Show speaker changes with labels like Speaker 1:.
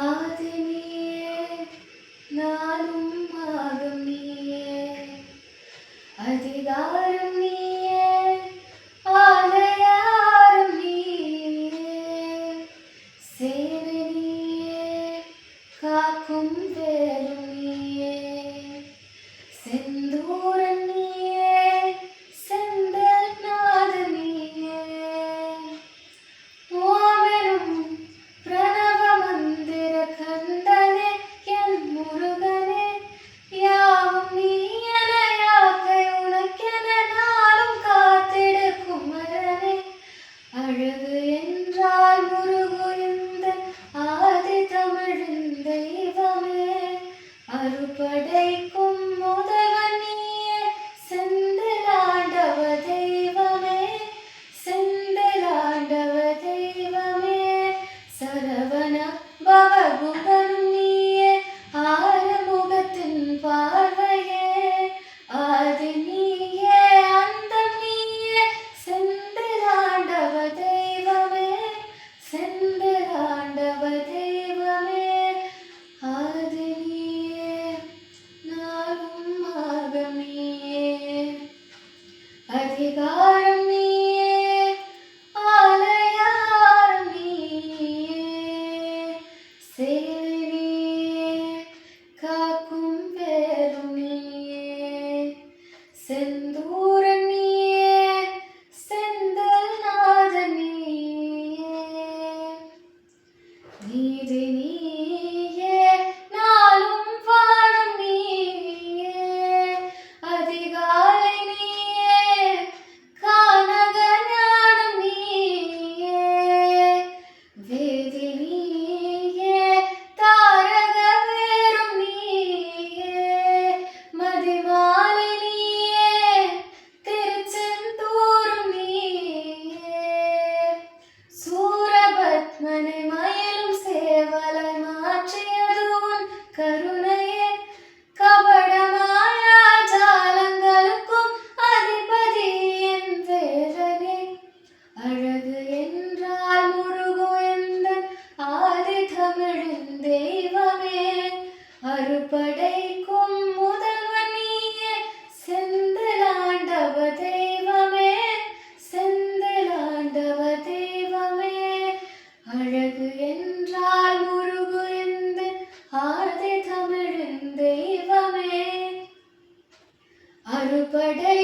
Speaker 1: ആദിനിയേ നാനും ആകും നീയേ. അതിദാര God. 小心 தெய்வமே அறுபடைக்கும் முதல்வனியே செந்தலாண்டவ தெய்வமே செந்தலாண்டவ தெய்வமே. அழகு என்றால் முருகு என்று ஆதி தமிழின் தெய்வமே. அறுபடை